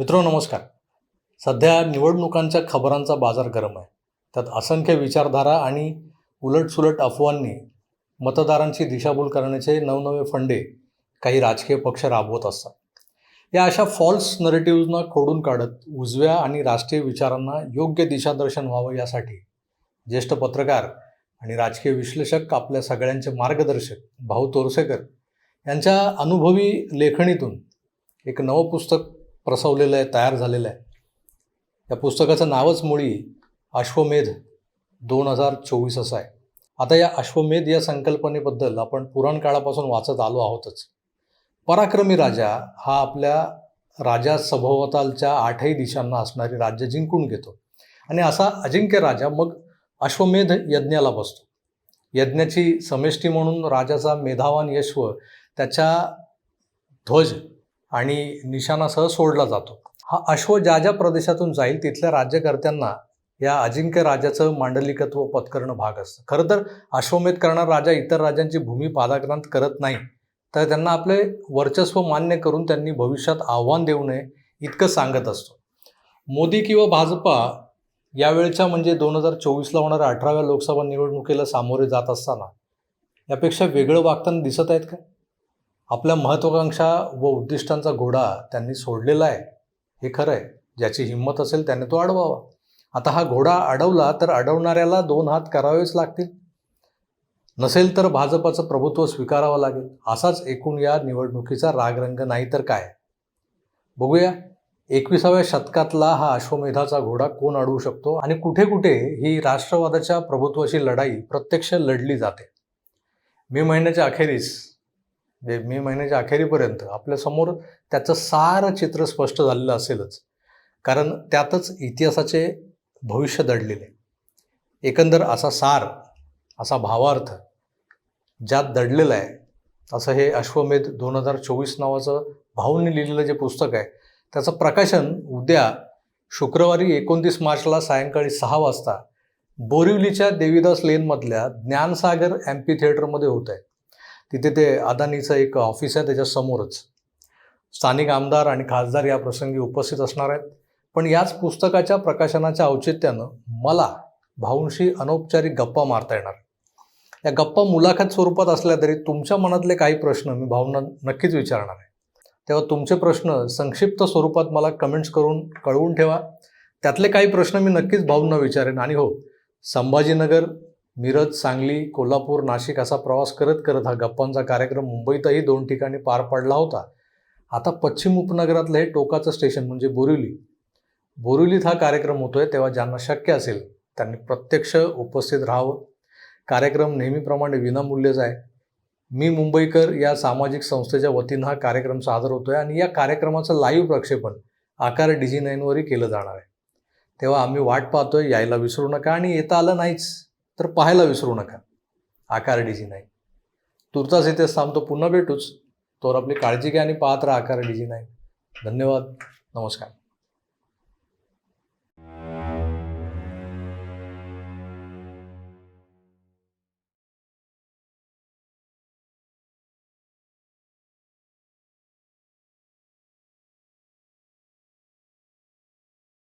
मित्रो नमस्कार. सध्या निवडणुकांच्या खबरांचा बाजार गरम आहे. त्यात असंख्य विचारधारा आणि उलटसुलट अफवांनी मतदारांची दिशाभूल करण्याचे नवनवे फंडे काही राजकीय पक्ष राबवत असतात. या अशा फॉल्स नरेटिव्हजना खोडून काढत उजव्या आणि राष्ट्रीय विचारांना योग्य दिशादर्शन व्हावं यासाठी ज्येष्ठ पत्रकार आणि राजकीय विश्लेषक आपल्या सगळ्यांचे मार्गदर्शक भाऊ तोरसेकर यांच्या अनुभवी लेखणीतून एक नवं पुस्तक प्रसवलेलं आहे तयार झालेलं आहे. या पुस्तकाचं नावच मुळी अश्वमेध दोन हजार चोवीस असं आहे. आता या अश्वमेध या संकल्पनेबद्दल आपण पुराण काळापासून वाचत आलो आहोतच. पराक्रमी राजा हा आपल्या राजा सभोवतालच्या आठही दिशांना असणारी राज्य जिंकून घेतो. आणि असा अजिंक्य राजा मग अश्वमेध यज्ञाला बसतो. यज्ञाची समेष्टी म्हणून राजाचा मेधावान यश्व त्याच्या ध्वज आणि निशाणासह सोडला जातो. हा अश्व ज्या ज्या प्रदेशातून जाईल तिथल्या राज्यकर्त्यांना या अजिंक्य राजाचं मांडलिकत्व पत्करणं भाग असतं. खरं तर अश्वमेध करणारा राजा इतर राजांची भूमी पादाक्रांत करत नाही. तर त्यांना आपले वर्चस्व मान्य करून त्यांनी भविष्यात आव्हान देऊ नये इतकं सांगत असतो. मोदी किंवा भाजपा यावेळच्या म्हणजे दोन हजार चोवीसला होणाऱ्या अठराव्या लोकसभा निवडणुकीला सामोरे जात असताना यापेक्षा वेगळं वागताना दिसत आहेत का आपल्या महत्त्वाकांक्षा व उद्दिष्टांचा घोडा त्यांनी सोडलेला आहे. हे खरं आहे. ज्याची हिंमत असेल त्याने तो अडवावा. आता हा घोडा अडवला तर अडवणाऱ्याला दोन हात करावेच लागतील. नसेल तर भाजपाचं प्रभुत्व स्वीकारावं लागेल. असाच एकूण या निवडणुकीचा रागरंग नाही तर काय? बघूया. एकविसाव्या शतकातला हा अश्वमेधाचा घोडा कोण अडवू शकतो आणि कुठे कुठे ही राष्ट्रवादाच्या प्रभुत्वाची लढाई प्रत्यक्ष लढली जाते? मे महिन्याच्या अखेरीस म्हणजे मे महिन्याच्या अखेरीपर्यंत आपल्यासमोर त्याचं सारं चित्र स्पष्ट झालेलं असेलच. कारण त्यातच इतिहासाचे भविष्य दडलेले. एकंदर असा सार असा भावार्थ ज्यात दडलेला आहे असं हे अश्वमेध दोन हजार चोवीस नावाचं भाऊंनी लिहिलेलं जे पुस्तक आहे त्याचं प्रकाशन उद्या शुक्रवारी एकोणतीस मार्चला सायंकाळी सहा वाजता बोरिवलीच्या देवीदास लेनमधल्या ज्ञानसागर एम्पी थिएटरमध्ये होत आहे. तिथे ते अदानीचं एक ऑफिस आहे त्याच्यासमोरच. स्थानिक आमदार आणि खासदार या प्रसंगी उपस्थित असणार आहेत. पण याच पुस्तकाच्या प्रकाशनाच्या औचित्यानं मला भाऊंशी अनौपचारिक गप्पा मारता येणार. या गप्पा मुलाखत स्वरूपात असल्या तरी तुमच्या मनातले काही प्रश्न मी भाऊंना नक्कीच विचारणार आहे. तेव्हा तुमचे प्रश्न संक्षिप्त स्वरूपात मला कमेंट्स करून कळवून ठेवा. त्यातले काही प्रश्न मी नक्कीच भाऊंना विचारेन. आणि हो संभाजीनगर मिरज सांगली कोल्हापूर नाशिक असा प्रवास करत करत हा गप्पांचा कार्यक्रम मुंबईतही दोन ठिकाणी पार पडला होता. आता पश्चिम उपनगरातलं हे टोकाचं स्टेशन म्हणजे बोरिवली. बोरिवलीत हा कार्यक्रम होतोय तेव्हा ज्यांना शक्य असेल त्यांनी प्रत्यक्ष उपस्थित राहावं. कार्यक्रम नेहमीप्रमाणे विनामूल्यच आहे. मी मुंबईकर या सामाजिक संस्थेच्या वतीनं हा कार्यक्रम सादर होतोय आणि या कार्यक्रमाचं लाईव्ह प्रक्षेपण आकार डिजी नाईनवरही केलं जाणार आहे. तेव्हा आम्ही वाट पाहतोय यायला विसरू नका आणि येता आलं नाहीच. तर पाहायला विसरू नका. आकार डिझी नाही. तुर्तास इथेच थांबतो पुन्हा भेटूच. तोवर आपली काळजी घ्या आणि पाहत राहा आकार डिझी नाही. धन्यवाद. नमस्कार.